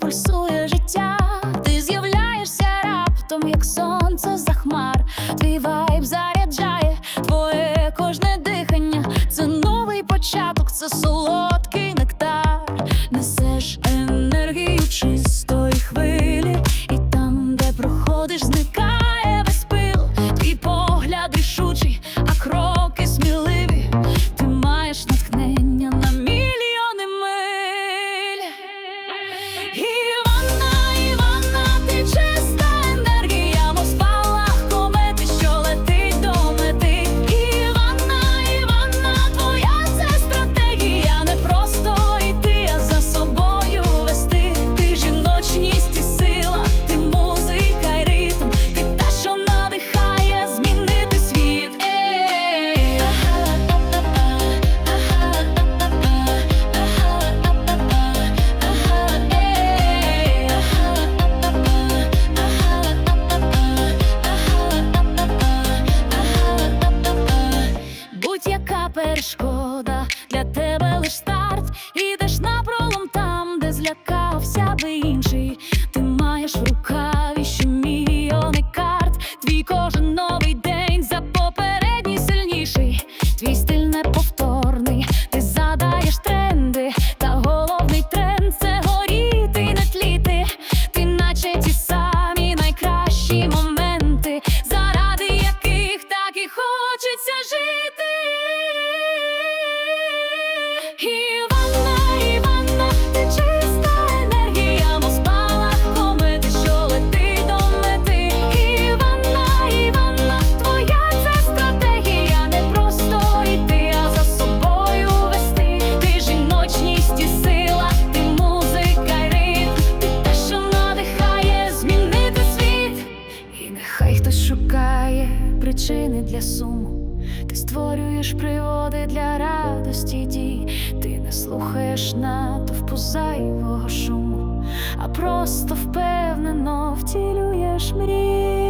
пульсує життя. Ти з'являєшся раптом, як сонце за хмар. Твій вайб заряджає твоє кожне дихання. Це новий початок, це солодкий нектар. Несеш енергію чистої хвилі, і там, де проходиш, зникає here перешкода для тебе лиш старт. Ідеш на пролом там, де злякався би інший. Ти маєш в рукаві ще мільйони карт. Твій кожен новий день за попередній сильніший. Твій стиль неповторний, ти задаєш тренди, та головний тренд це горіти не тліти. Ти наче ті самі найкращі моменти, причини для суму. Ти створюєш приводи для радості дій. Ти не слухаєш натовпу зайвого шуму, а просто впевнено втілюєш мрії.